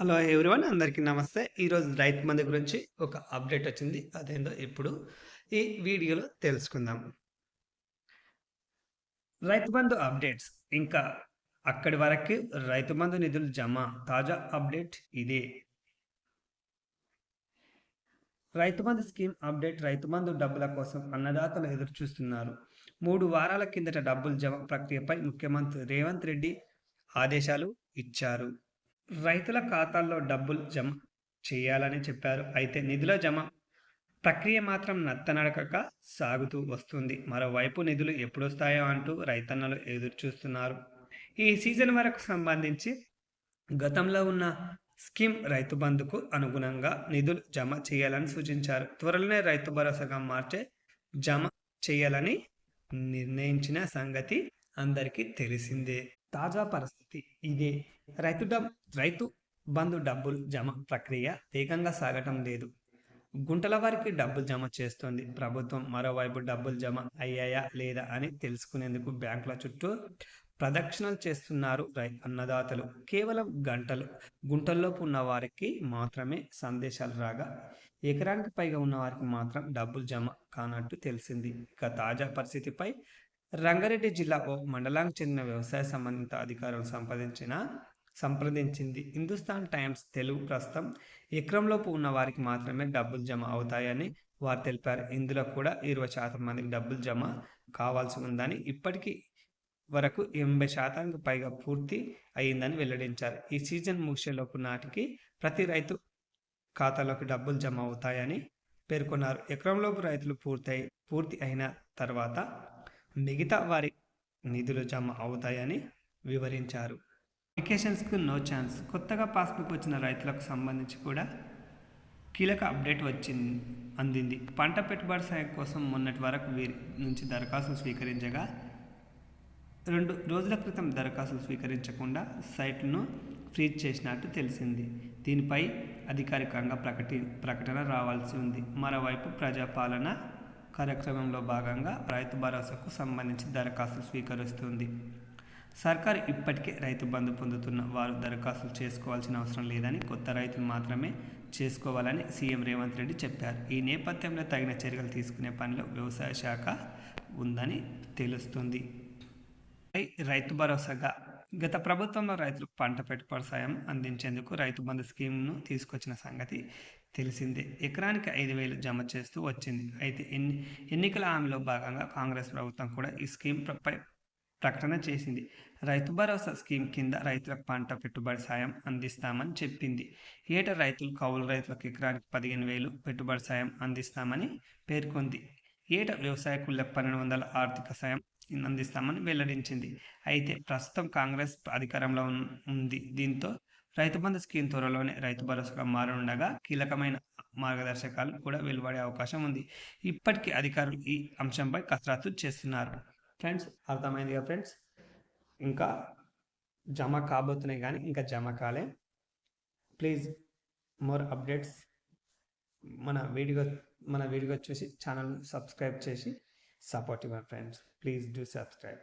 Hello everyone అందరికీ నమస్తే. ఈరోజు రైతు మంది గురించి ఒక అప్డేట్ వచ్చింది. అదేందో ఇప్పుడు ఈ వీడియోలో తెలుసుకుందాం. రైతు బంధు అప్డేట్స్. ఇంకా అక్కడి వరకు రైతు బంధు నిధులు జమ. తాజా అప్డేట్ ఇదే. రైతు బంధు స్కీమ్ అప్డేట్ రైతు బంధు డబ్బుల కోసం అన్నదాతలు ఎదురు చూస్తున్నారు. మూడు వారాల కిందట డబ్బులు జమ ప్రక్రియపై ముఖ్యమంత్రి రేవంత్ రెడ్డి ఆదేశాలు ఇచ్చారు. రైతుల ఖాతాల్లో డబ్బులు జమ చేయాలని చెప్పారు. అయితే నిధుల జమ ప్రక్రియ మాత్రం నత్తనడకక సాగుతూ వస్తుంది. మరోవైపు నిధులు ఎప్పుడొస్తాయో అంటూ రైతన్నలు ఎదురు చూస్తున్నారు ఈ సీజన్ వరకు సంబంధించి గతంలో ఉన్న స్కీమ్ రైతు బంధుకు అనుగుణంగా నిధులు జమ చేయాలని సూచించారు. త్వరలోనే రైతు భరోసాగా మార్చే జమ చేయాలని నిర్ణయించిన సంగతి అందరికీ తెలిసిందే. తాజా పరిస్థితి ఇదే. రైతు డబ్ రైతు బంధు డబ్బులు జమ ప్రక్రియ వేగంగా సాగటం లేదు. గుంటల వారికి డబ్బులు జమ చేస్తుంది. ప్రభుత్వం మరోవైపు డబ్బులు జమ అయ్యాయా లేదా అని తెలుసుకునేందుకు బ్యాంకుల చుట్టూ ప్రదక్షిణలు చేస్తున్నారు రై అన్నదాతలు. కేవలం గంటలు గుంటల్లోపు ఉన్న వారికి మాత్రమే సందేశాలు రాగా ఎకరానికి పైగా ఉన్న వారికి మాత్రం డబ్బులు జమ కానట్టు తెలిసింది. ఇక తాజా పరిస్థితిపై రంగారెడ్డి జిల్లా ఓ మండలానికి చెందిన వ్యవసాయ సంబంధిత అధికారులు సంపాదించిన సంప్రదించింది. హిందుస్థాన్ టైమ్స్ తెలుగు ప్రస్తుతం ఎకరంలోపు ఉన్న వారికి మాత్రమే డబ్బులు జమ అవుతాయని వారు తెలిపారు. ఇందులో కూడా ఇరవై శాతం మందికి డబ్బులు జమ కావాల్సి ఉందని ఇప్పటికీ వరకు ఎనభై శాతానికి పైగా పూర్తి అయిందని వెల్లడించారు. ఈ సీజన్ ముగిసేలోపు నాటికి ప్రతి రైతు ఖాతాలోకి డబ్బులు జమ అవుతాయని పేర్కొన్నారు. ఎకరంలోపు రైతులు పూర్తయి పూర్తి అయిన తర్వాత మిగతా వారి నిధులు జమ అవుతాయని వివరించారు. అప్లికేషన్స్కు నో ఛాన్స్. కొత్తగా పాస్బుక్ వచ్చిన రైతులకు సంబంధించి కూడా కీలక అప్డేట్ వచ్చింది అందింది. పంట పెట్టుబడి సాయం కోసం మొన్నటి వరకు వీరి నుంచి దరఖాస్తులు స్వీకరించగా రెండు రోజుల క్రితం దరఖాస్తులు స్వీకరించకుండా సైట్ను ఫ్రీజ్ చేసినట్టు తెలిసింది. దీనిపై అధికారికంగా ప్రకటి ప్రకటన రావాల్సి ఉంది. మరోవైపు ప్రజాపాలన కార్యక్రమంలో భాగంగా రైతు భరోసాకు సంబంధించి దరఖాస్తులు స్వీకరిస్తుంది. సర్కారు ఇప్పటికే రైతు బంధు పొందుతున్న వారు దరఖాస్తులు చేసుకోవాల్సిన అవసరం లేదని కొత్త రైతులు మాత్రమే చేసుకోవాలని సీఎం రేవంత్ రెడ్డి చెప్పారు. ఈ నేపథ్యంలో తగిన చర్యలు తీసుకునే పనిలో వ్యవసాయ శాఖ ఉందని తెలుస్తుంది. రైతు భరోసాగా గత ప్రభుత్వంలో రైతులకు పంట పెట్టుబడి సాయం అందించేందుకు రైతు బంధు స్కీమ్ను తీసుకొచ్చిన సంగతి తెలిసిందే. ఎకరానికి ఐదు వేలు జమ చేస్తూ వచ్చింది. అయితే ఎన్ని ఎన్నికల హామీలో భాగంగా కాంగ్రెస్ ప్రభుత్వం కూడా ఈ స్కీమ్ ప్రకటన చేసింది. రైతు భరోసా స్కీమ్ కింద రైతులకు పంట పెట్టుబడి సాయం అందిస్తామని చెప్పింది. ఏటా రైతులు కౌలు రైతులకు ఎకరానికి పదిహేను వేలు పెట్టుబడి సాయం అందిస్తామని పేర్కొంది. ఏటా వ్యవసాయకులకు పన్నెండు వందల ఆర్థిక సాయం అందిస్తామని వెల్లడించింది. అయితే ప్రస్తుతం కాంగ్రెస్ అధికారంలో ఉంది. దీంతో రైతు బంధు స్కీమ్ త్వరలోనే రైతు భరోసాగా మారనుండగా కీలకమైన మార్గదర్శకాలు కూడా వెలువడే అవకాశం ఉంది. ఇప్పటికీ అధికారులు ఈ అంశంపై కసరత్తు చేస్తున్నారు. ఫ్రెండ్స్ అర్థమైందిగా ఫ్రెండ్స్? ఇంకా జమ కాబోతున్నాయి కానీ ఇంకా జమ కాలే. Please more updates. మన వీడియో మన వీడియో చూసి ఛానల్ సబ్స్క్రైబ్ చేసి సపోర్ట్ ఇవ్వండి ఫ్రెండ్స్ ప్లీజ్ డూ సబ్స్క్రైబ్